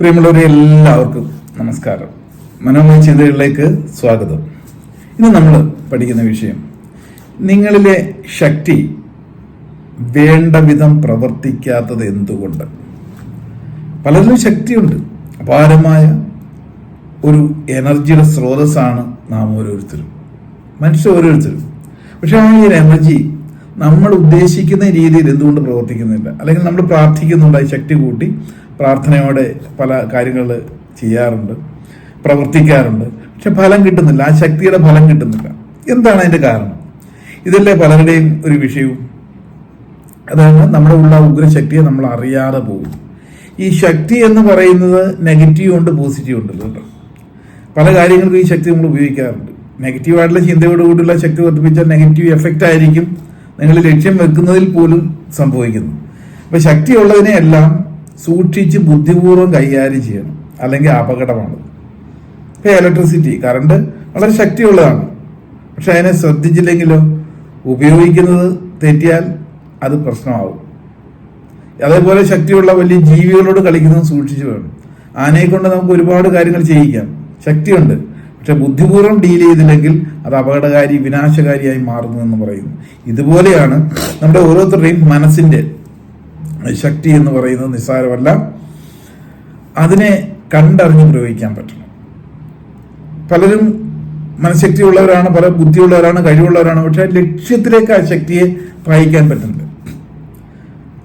പ്രിയമുള്ളവരെ എല്ലാവർക്കും നമസ്കാരം. മനോമയ ചിന്തകളിലേക്ക് സ്വാഗതം. ഇന്ന് നമ്മൾ പഠിക്കുന്ന വിഷയം നിങ്ങളിലെ ശക്തി വേണ്ട വിധം പ്രവർത്തിക്കാത്തത് എന്തുകൊണ്ട്? പലരിലും ശക്തിയുണ്ട്. അപാരമായ ഒരു എനർജിയുടെ സ്രോതസ്സാണ് നാം ഓരോരുത്തരും. മനുഷ്യ ഓരോരുത്തരും. പക്ഷെ ആ ഒരു എനർജി നമ്മൾ ഉദ്ദേശിക്കുന്ന രീതിയിൽ എന്തുകൊണ്ട് പ്രവർത്തിക്കുന്നില്ല? അല്ലെങ്കിൽ നമ്മൾ പ്രാർത്ഥിക്കുന്നുണ്ട് ശക്തി കൂട്ടി പ്രാർത്ഥനയോടെ പല കാര്യങ്ങൾ ചെയ്യാറുണ്ട് പ്രവർത്തിക്കാറുണ്ട്. പക്ഷെ ഫലം കിട്ടുന്നില്ല ആ ശക്തിയുടെ ഫലം കിട്ടുന്നില്ല. എന്താണ് അതിന്റെ കാരണം? ഇതല്ലേ പലരുടെയും ഒരു വിഷയവും? അതാണ് നമ്മുടെ ഉള്ള ഉഗ്രശക്തിയെ നമ്മൾ അറിയാതെ പോകും. ഈ ശക്തി എന്ന് പറയുന്നത് നെഗറ്റീവ് ഉണ്ട് പോസിറ്റീവ് ഉണ്ട് കേട്ടോ. പല കാര്യങ്ങൾക്കും ഈ ശക്തി നമ്മൾ ഉപയോഗിക്കാറുണ്ട്. നെഗറ്റീവായിട്ടുള്ള ചിന്തയോടുകൂടിയുള്ള ശക്തി വർദ്ധിപ്പിച്ചാൽ നെഗറ്റീവ് എഫക്റ്റ് ആയിരിക്കും നിങ്ങൾ ലക്ഷ്യം വെക്കുന്നതിൽ പോലും സംഭവിക്കുന്നു. അപ്പൊ ശക്തിയുള്ളതിനെയെല്ലാം സൂക്ഷിച്ച് ബുദ്ധിപൂർവം കൈകാര്യം ചെയ്യണം. അല്ലെങ്കിൽ അപകടമാണ് ഇപ്പൊ ഇലക്ട്രിസിറ്റി കറണ്ട് വളരെ ശക്തിയുള്ളതാണ്. പക്ഷെ അതിനെ ശ്രദ്ധിച്ചില്ലെങ്കിലോ? ഉപയോഗിക്കുന്നത് തെറ്റിയാൽ അത് പ്രശ്നമാവും. അതേപോലെ ശക്തിയുള്ള വലിയ ജീവികളോട് കളിക്കുന്നത് സൂക്ഷിച്ചു വേണം. ആനയെ കൊണ്ട് നമുക്ക് ഒരുപാട് കാര്യങ്ങൾ ചെയ്യിക്കാം. ശക്തിയുണ്ട്. പക്ഷെ ബുദ്ധിപൂർവം ഡീൽ ചെയ്തില്ലെങ്കിൽ അത് അപകടകാരി വിനാശകാരിയായി മാറുന്നു എന്ന് പറയുന്നു. ഇതുപോലെയാണ് നമ്മുടെ ഓരോരുത്തരുടെയും മനസ്സിന്റെ ശക്തി എന്ന് പറയുന്നത് നിസ്സാരമല്ല. അതിനെ കണ്ടറിഞ്ഞ് പ്രയോഗിക്കാൻ പറ്റണം. പലരും മനഃശക്തിയുള്ളവരാണ് പല ബുദ്ധിയുള്ളവരാണ് കഴിവുള്ളവരാണ് പക്ഷെ ലക്ഷ്യത്തിലേക്ക് ആ ശക്തിയെ പായിക്കാൻ പറ്റുന്നുണ്ട്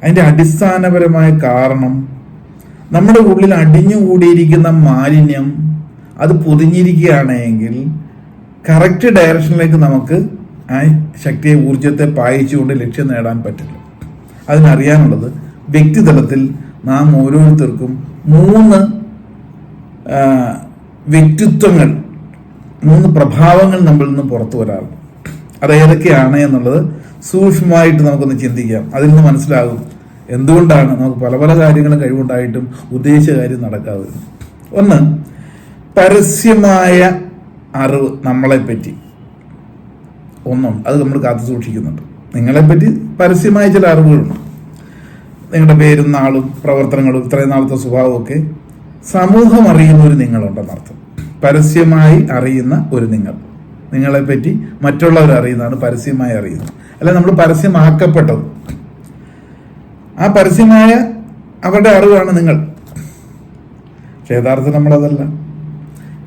അതിന്റെ അടിസ്ഥാനപരമായ കാരണം നമ്മുടെ ഉള്ളിൽ അടിഞ്ഞുകൂടിയിരിക്കുന്ന മാലിന്യം അത് പൊതിഞ്ഞിരിക്കുകയാണെങ്കിൽ കറക്റ്റ് ഡയറക്ഷനിലേക്ക് നമുക്ക് ആ ശക്തിയെ ഊർജത്തെ പായിച്ചുകൊണ്ട് ലക്ഷ്യം നേടാൻ പറ്റില്ല. അതിനറിയാനുള്ളത് വ്യക്തിതലത്തിൽ നാം ഓരോരുത്തർക്കും മൂന്ന് വ്യക്തിത്വങ്ങൾ മൂന്ന് പ്രഭാവങ്ങൾ നമ്മളിൽ നിന്ന് പുറത്തു വരാറുണ്ട്. അത് ഏതൊക്കെയാണ് എന്നുള്ളത് സൂക്ഷ്മമായിട്ട് നമുക്കൊന്ന് ചിന്തിക്കാം. അതിൽ നിന്ന് മനസ്സിലാകും എന്തുകൊണ്ടാണ് നമുക്ക് പല പല കാര്യങ്ങളും കഴിവുണ്ടായിട്ടും ഉദ്ദേശിച്ച കാര്യം നടക്കാതെ ഒന്ന് പരസ്യമായ അറിവ് നമ്മളെപ്പറ്റി. ഒന്നും അത് നമ്മൾ കാത്തു സൂക്ഷിക്കുന്നുണ്ട്. നിങ്ങളെപ്പറ്റി പരസ്യമായ ചില അറിവുകളുണ്ട്. നിങ്ങളുടെ പേരും നാളും പ്രവർത്തനങ്ങളും ഇത്രയും നാളത്തെ സ്വഭാവമൊക്കെ സമൂഹം അറിയുന്ന ഒരു നിങ്ങളുണ്ടെന്നർത്ഥം പരസ്യമായി അറിയുന്ന ഒരു നിങ്ങൾ. നിങ്ങളെപ്പറ്റി മറ്റുള്ളവർ അറിയുന്നതാണ് പരസ്യമായി അറിയുന്നത്. അല്ല നമ്മൾ പരസ്യമാക്കപ്പെട്ടത്. ആ പരസ്യമായ അവരുടെ അറിവാണ് നിങ്ങൾ. യഥാർത്ഥത്തിൽ നമ്മളതല്ല.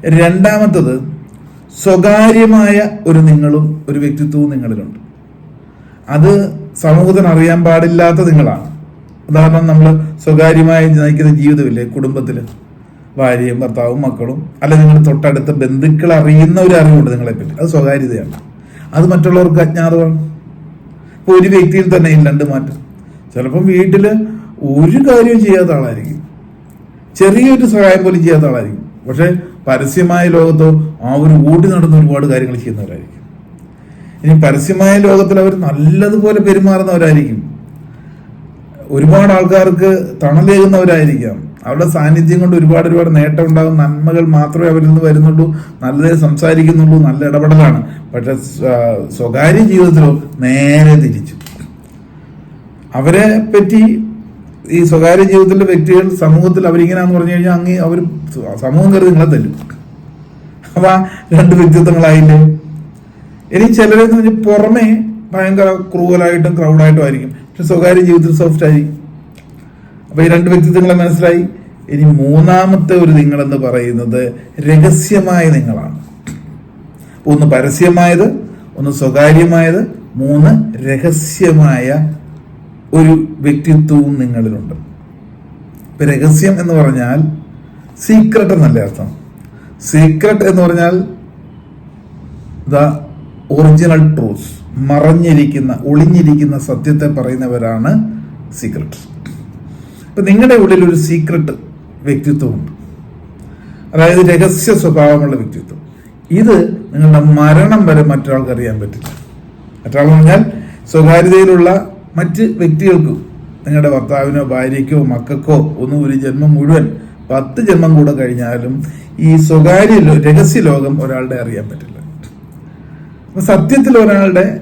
രണ്ടാമത്തത് സ്വകാര്യമായ ഒരു നിങ്ങളും ഒരു വ്യക്തിത്വവും നിങ്ങളിലുണ്ട്. അത് സമൂഹത്തിന് അറിയാൻ പാടില്ലാത്ത നിങ്ങളാണ്. ഉദാഹരണം നമ്മൾ സ്വകാര്യമായി നയിക്കുന്ന ജീവിതമില്ലേ? കുടുംബത്തിൽ ഭാര്യയും ഭർത്താവും മക്കളും അല്ല നിങ്ങൾ തൊട്ടടുത്ത ബന്ധുക്കൾ അറിയുന്ന ഒരു അറിവുണ്ട് നിങ്ങളെപ്പറ്റി അത് സ്വകാര്യതയാണ്. അത് മറ്റുള്ളവർക്ക് അജ്ഞാതമാണ്. ഇപ്പൊ ഒരു വ്യക്തിയിൽ തന്നെ ഇല്ലാണ്ട് മാറ്റം. ചിലപ്പം വീട്ടിൽ ഒരു കാര്യവും ചെയ്യാത്ത ആളായിരിക്കും. ചെറിയൊരു സഹായം പോലും ചെയ്യാത്ത ആളായിരിക്കും. പക്ഷെ പരസ്യമായ ലോകത്തോ അവർ ഓടി നടന്ന് ഒരുപാട് കാര്യങ്ങൾ ചെയ്യുന്നവരായിരിക്കും. ഇനി പരസ്യമായ ലോകത്തിൽ അവർ നല്ലതുപോലെ പെരുമാറുന്നവരായിരിക്കും. ഒരുപാട് ആൾക്കാർക്ക് തണലേകുന്നവരായിരിക്കാം. അവരുടെ സാന്നിധ്യം കൊണ്ട് ഒരുപാട് ഒരുപാട് നേട്ടം ഉണ്ടാകും നന്മകൾ മാത്രമേ അവരിൽ നിന്ന് വരുന്നുള്ളൂ. നല്ലതേ സംസാരിക്കുന്നുള്ളൂ നല്ല ഇടപെടലാണ്. പക്ഷെ സ്വ- സ്വകാര്യ ജീവിതത്തിലോ നേരെ തിരിച്ചു. അവരെ പറ്റി ഈ സ്വകാര്യ ജീവിതത്തിലെ വ്യക്തികൾ സമൂഹത്തിൽ അവരിങ്ങനെയാന്ന് പറഞ്ഞു കഴിഞ്ഞാൽ അങ്ങ് അവർ സമൂഹം കരുതി നിങ്ങളെ തല്ലും. അപ്പൊ രണ്ട് വ്യക്തിത്വങ്ങളായില്ലേ? ഇനി ചിലരെ എന്ന് പറഞ്ഞാൽ പുറമെ ഭയങ്കര ക്രൂവലായിട്ടും ക്രൗഡായിട്ടും ആയിരിക്കും. പക്ഷെ സ്വകാര്യ ജീവിതത്തിൽ സോഫ്റ്റ് ആയിരിക്കും അപ്പൊ ഈ രണ്ട് വ്യക്തിത്വങ്ങളെ മനസ്സിലായി? ഇനി മൂന്നാമത്തെ ഒരു നിങ്ങൾ എന്ന് പറയുന്നത് രഹസ്യമായ നിങ്ങളാണ്. ഒന്ന് പരസ്യമായത് ഒന്ന് സ്വകാര്യമായത് മൂന്ന് രഹസ്യമായ ഒരു വ്യക്തിത്വവും നിങ്ങളിലുണ്ട്. ഇപ്പൊ രഹസ്യം എന്ന് പറഞ്ഞാൽ സീക്രട്ട് എന്നല്ല അർത്ഥം? സീക്രട്ട് എന്ന് പറഞ്ഞാൽ ദ ഒറിജിനൽ ട്രൂസ് മറഞ്ഞിരിക്കുന്ന ഒളിഞ്ഞിരിക്കുന്ന സത്യത്തെ പറയുന്നവരാണ് സീക്രട്ട് ഇപ്പൊ നിങ്ങളുടെ ഉള്ളിൽ ഒരു സീക്രട്ട് വ്യക്തിത്വമുണ്ട്. അതായത് രഹസ്യ സ്വഭാവമുള്ള വ്യക്തിത്വം. ഇത് നിങ്ങളുടെ മരണം വരെ മറ്റൊരാൾക്ക് അറിയാൻ പറ്റില്ല. മറ്റൊരാൾ പറഞ്ഞാൽ സ്വകാര്യതയിലുള്ള മറ്റ് വ്യക്തികൾക്കും നിങ്ങളുടെ ഭർത്താവിനോ ഭാര്യയ്ക്കോ മക്കൾക്കോ ഒന്നും ഒരു ജന്മം മുഴുവൻ പത്ത് ജന്മം കൂടെ കഴിഞ്ഞാലും ഈ സ്വകാര്യ രഹസ്യ ലോകം ഒരാളുടെ അറിയാൻ പറ്റില്ല. സത്യത്തിൽ ഒരാളുടെ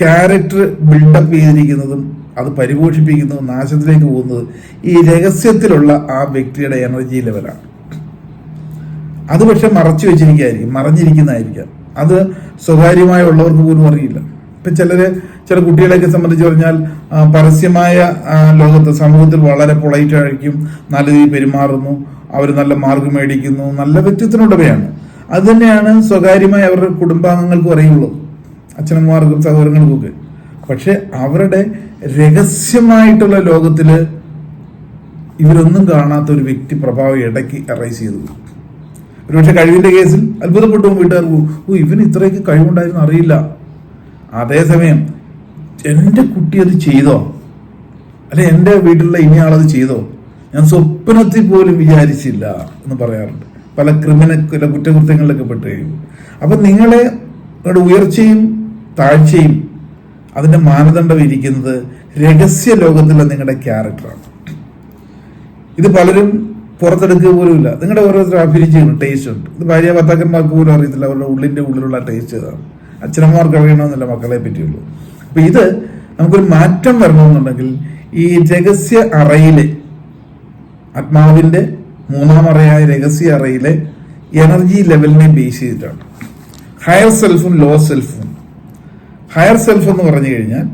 ക്യാരക്ടർ ബിൽഡപ്പ് ചെയ്തിരിക്കുന്നതും അത് പരിപോഷിപ്പിക്കുന്നതും നാശത്തിലേക്ക് പോകുന്നത് ഈ രഹസ്യത്തിലുള്ള ആ വ്യക്തിയുടെ എനർജി ലെവലാണ് അത് പക്ഷെ മറച്ചു വെച്ചിരിക്കുകയായിരിക്കും മറഞ്ഞിരിക്കുന്നതായിരിക്കാം. അത് സ്വകാര്യമായ ഉള്ളവർക്ക് പോലും അറിയില്ല. ഇപ്പൊ ചിലര് ചില കുട്ടികളെയൊക്കെ സംബന്ധിച്ച് പറഞ്ഞാൽ പരസ്യമായ ലോകത്ത് സമൂഹത്തിൽ വളരെ പൊളൈറ്റ് ആയിരിക്കും നല്ല രീതിയിൽ പെരുമാറുന്നു അവർ നല്ല മാർക്ക് മേടിക്കുന്നു നല്ല വ്യക്തിത്വത്തിനുടമയാണ്. അത് തന്നെയാണ് സ്വകാര്യമായി അവരുടെ കുടുംബാംഗങ്ങൾക്കും അറിയുള്ളൂ അച്ഛനമ്മമാർക്കും സഹോദരങ്ങൾക്കും ഒക്കെ പക്ഷെ അവരുടെ രഹസ്യമായിട്ടുള്ള ലോകത്തിൽ ഇവരൊന്നും കാണാത്ത ഒരു വ്യക്തി പ്രഭാവം ഇടയ്ക്ക് അറൈസ് ചെയ്തു. ഒരുപക്ഷെ കഴിവിന്റെ കേസിൽ അത്ഭുതപ്പെട്ടു വീട്ടുകാർ ഓ ഇവന് ഇത്രയ്ക്ക് കഴിവുണ്ടായിരുന്നു അറിയില്ല. അതേസമയം എന്റെ കുട്ടി അത് ചെയ്തോ? അല്ലെ എന്റെ വീട്ടിലുള്ള ഇനി ആളത് ചെയ്തോ? ഞാൻ സ്വപ്നത്തിൽ പോലും വിചാരിച്ചില്ല എന്ന് പറയാറുണ്ട്. പല ക്രിമിനൽ കുറ്റകൃത്യങ്ങളിലൊക്കെ പെട്ട് കഴിയും അപ്പൊ നിങ്ങളെ നിങ്ങളുടെ ഉയർച്ചയും താഴ്ചയും അതിന്റെ മാനദണ്ഡം ഇരിക്കുന്നത് രഹസ്യ ലോകത്തിലെ നിങ്ങളുടെ ക്യാരക്ടറാണ് ഇത് പലരും പുറത്തെടുക്കുക പോലും ഇല്ല. നിങ്ങളുടെ ഓരോരുത്തർ അഭിരുചിയാണ് ടേസ്റ്റ് ഉണ്ട്. ഇത് ഭാര്യ ഭർത്താക്കന്മാർക്ക് പോലും അറിയത്തില്ല അവരുടെ ഉള്ളിന്റെ ഉള്ളിലുള്ള ടേസ്റ്റ് ഇതാണ് അച്ഛനമ്മമാർക്ക് അറിയണമെന്നില്ല മക്കളെ പറ്റിയുള്ളൂ. അപ്പൊ ഇത് നമുക്കൊരു മാറ്റം വരണമെന്നുണ്ടെങ്കിൽ ഈ രഹസ്യ അറയിലെ ആത്മാവിന്റെ മൂന്നാം അറയായ രഹസ്യ അറയിലെ എനർജി ലെവലിനെ ബേസ് ചെയ്തിട്ടാണ്. ഹയർ സെൽഫും ലോ സെൽഫും ഹയർ സെൽഫ് എന്ന് പറഞ്ഞു കഴിഞ്ഞാൽ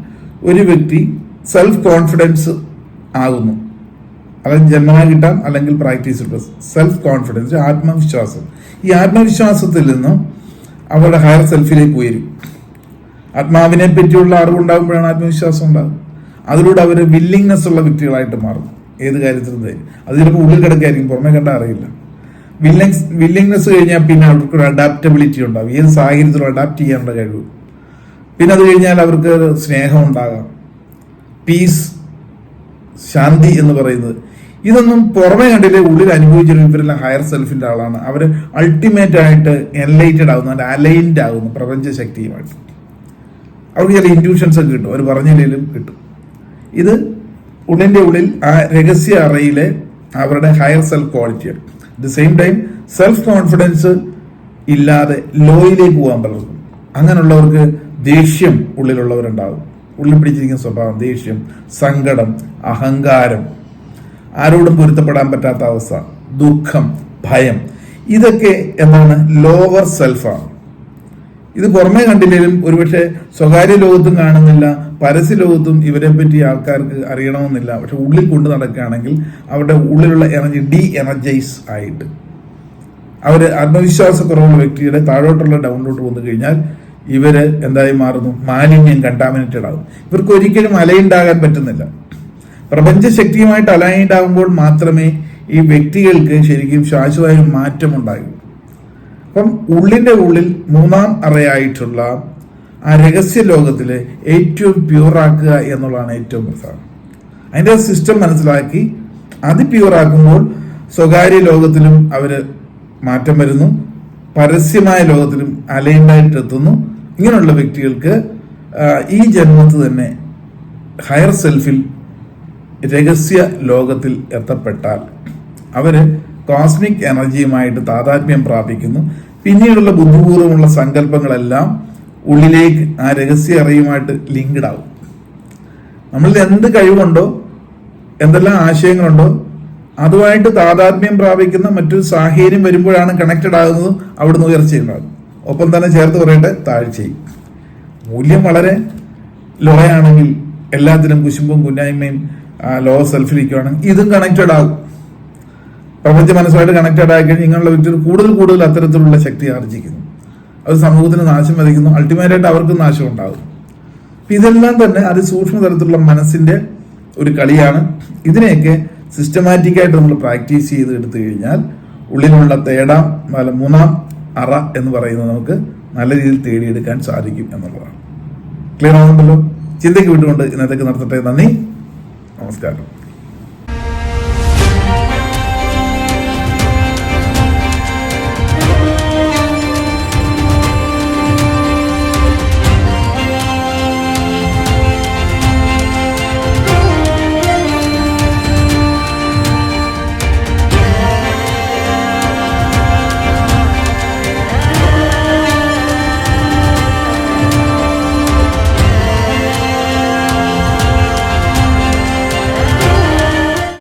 ഒരു വ്യക്തി സെൽഫ് കോൺഫിഡൻസ് ആകുന്നു. അതായത് ജന്മനാ കിട്ടാം അല്ലെങ്കിൽ പ്രാക്ടീസ് സെൽഫ് കോൺഫിഡൻസ് ആത്മവിശ്വാസം. ഈ ആത്മവിശ്വാസത്തിൽ നിന്നും അവരുടെ ഹയർ സെൽഫിലേക്ക് ഉയരും. ആത്മാവിനെ പറ്റിയുള്ള അറിവുണ്ടാകുമ്പോഴാണ് ആത്മവിശ്വാസം ഉണ്ടാകുന്നത്. അതിലൂടെ അവർ വില്ലിങ്നെസ് ഉള്ള വ്യക്തികളായിട്ട് മാറും. ഏത് കാര്യത്തിലും അത്. ചിലപ്പോൾ ഉള്ളിൽ കിടക്കായിരിക്കും പുറമെ കണ്ടാൽ അറിയില്ല. വില്ലിങ്സ് വില്ലിങ്നെസ് കഴിഞ്ഞാൽ പിന്നെ അവർക്ക് ഒരു അഡാപ്റ്റബിലിറ്റി ഉണ്ടാകും. ഏത് സാഹചര്യത്തിലും അഡാപ്റ്റ് ചെയ്യാനുള്ള കഴിവ്. പിന്നെ അത് കഴിഞ്ഞാൽ അവർക്ക് സ്നേഹം ഉണ്ടാകാം. പീസ് ശാന്തി എന്ന് പറയുന്നത്. ഇതൊന്നും പുറമെ കണ്ടില്ലേ ഉള്ളിൽ അനുഭവിച്ചിരുന്ന ഇവരെല്ലാം ഹയർ സെൽഫിന്റെ ആളാണ്. അവർ അൾട്ടിമേറ്റ് ആയിട്ട് എൻലൈറ്റഡ് ആകുന്നു അലൈൻഡ് ആകുന്നു പ്രപഞ്ച ശക്തിയുമായിട്ട്. അവർക്ക് ചില ഇന്റ്യൂഷൻസ് ഒക്കെ കിട്ടും. അവർ പറഞ്ഞില്ലെങ്കിലും കിട്ടും. ഇത് ഉള്ളിന്റെ ഉള്ളിൽ ആ രഹസ്യ അറയിലെ അവരുടെ ഹയർ സെൽഫ് ക്വാളിറ്റിയാണ് the same time self confidence ഇല്ലാതെ ലോയിലേക്ക് പോകാൻ പലർക്കും. അങ്ങനെയുള്ളവർക്ക് ദേഷ്യം ഉള്ളിലുള്ളവരുണ്ടാകും. ഉള്ളിൽ പിടിച്ചിരിക്കുന്ന സ്വഭാവം ദേഷ്യം സങ്കടം അഹങ്കാരം ആരോടും പൊരുത്തപ്പെടാൻ പറ്റാത്ത അവസ്ഥ ദുഃഖം ഭയം. ഇതൊക്കെ എന്താണ്? ലോവർ സെൽഫാണ് ഇത് പുറമേ കണ്ടില്ലെങ്കിലും ഒരുപക്ഷെ സ്വകാര്യ ലോകത്തും കാണുന്നില്ല പരസ്യ ലോകത്തും ഇവരെ പറ്റി ആൾക്കാർക്ക് അറിയണമെന്നില്ല. പക്ഷെ ഉള്ളിൽ കൊണ്ട് നടക്കുകയാണെങ്കിൽ അവരുടെ ഉള്ളിലുള്ള എനർജി ഡി എനർജൈസ് ആയിട്ട്. അവർ ആത്മവിശ്വാസക്കുറവുള്ള വ്യക്തിയുടെ താഴോട്ടുള്ള ഡൗണിലോട്ട് വന്നു കഴിഞ്ഞാൽ ഇവർ എന്തായി മാറുന്നു? മാലിന്യം കണ്ടാമിനേറ്റഡ് ആകും. ഇവർക്ക് ഒരിക്കലും അലൈൻഡ് പറ്റുന്നില്ല. പ്രപഞ്ച ശക്തിയുമായിട്ട് അലൈൻഡ് ആകുമ്പോൾ മാത്രമേ ഈ വ്യക്തികൾക്ക് ശരിക്കും ശാശ്വതമായ മാറ്റമുണ്ടാകൂ. അപ്പം ഉള്ളിന്റെ ഉള്ളിൽ മൂന്നാം അറയായിട്ടുള്ള ആ രഹസ്യ ലോകത്തിൽ ഏറ്റവും പ്യൂറാക്കുക എന്നുള്ളതാണ് ഏറ്റവും പ്രധാനം. അതിന്റെ സിസ്റ്റം മനസ്സിലാക്കി അത് പ്യൂറാക്കുമ്പോൾ സ്വകാര്യ ലോകത്തിലും അവർ മാറ്റം വരുന്നു പരസ്യമായ ലോകത്തിലും അലൈൻഡായിട്ട് എത്തുന്നു. ഇങ്ങനെയുള്ള വ്യക്തികൾക്ക് ഈ ജന്മത്ത് തന്നെ ഹയർ സെൽഫിൽ രഹസ്യ ലോകത്തിൽ എത്തപ്പെട്ടാൽ അവർ കോസ്മിക് എനർജിയുമായിട്ട് താതാത്മ്യം പ്രാപിക്കുന്നു. പിന്നീടുള്ള ബുദ്ധിപൂർവമുള്ള സങ്കല്പങ്ങളെല്ലാം ഉള്ളിലേക്ക് ആ രഹസ്യ അറിയുമായിട്ട് ലിങ്ക്ഡ് ആവും. നമ്മളിൽ എന്ത് കഴിവുണ്ടോ എന്തെല്ലാം ആശയങ്ങളുണ്ടോ അതുമായിട്ട് താതാത്മ്യം പ്രാപിക്കുന്ന മറ്റൊരു സാഹചര്യം വരുമ്പോഴാണ് കണക്റ്റഡ് ആകുന്നതും അവിടുന്ന് ഉയർച്ചയുണ്ടാകും ഒപ്പം തന്നെ ചേർത്ത് പറയട്ടെ താഴ്ചയും. മൂല്യം വളരെ ലോയാണെങ്കിൽ എല്ലാത്തിനും കുശുമ്പും കുന്നായ്മയും ലോ സെൽഫിലിരിക്കുവാണെങ്കിൽ ഇതും കണക്റ്റഡ് ആകും. പ്രപഞ്ച മനസ്സുമായിട്ട് കണക്റ്റഡ് ആയി ഇങ്ങനെയുള്ള വ്യക്തികൾ കൂടുതൽ കൂടുതൽ അത്തരത്തിലുള്ള ശക്തി ആർജിക്കുന്നു. അത് സമൂഹത്തിന് നാശം വധിക്കുന്നു അൾട്ടിമേറ്റ് ആയിട്ട് അവർക്ക് നാശം ഉണ്ടാകും. അപ്പൊ ഇതെല്ലാം തന്നെ അതിസൂക്ഷ്മ തരത്തിലുള്ള മനസ്സിന്റെ ഒരു കളിയാണ്. ഇതിനെയൊക്കെ സിസ്റ്റമാറ്റിക്കായിട്ട് നമ്മൾ പ്രാക്ടീസ് ചെയ്ത് എടുത്തു കഴിഞ്ഞാൽ ഉള്ളിലുള്ള തേടാം അല്ല, മൂന്നാം അറ എന്ന് പറയുന്നത് നമുക്ക് നല്ല രീതിയിൽ തേടിയെടുക്കാൻ സാധിക്കും എന്നുള്ളതാണ്. ക്ലിയർ ആവുന്നുണ്ടല്ലോ? ചിന്തയ്ക്ക് വിട്ടുകൊണ്ട് ഇന്നത്തേക്ക് നടത്തട്ടെ നന്ദി. നമസ്കാരം.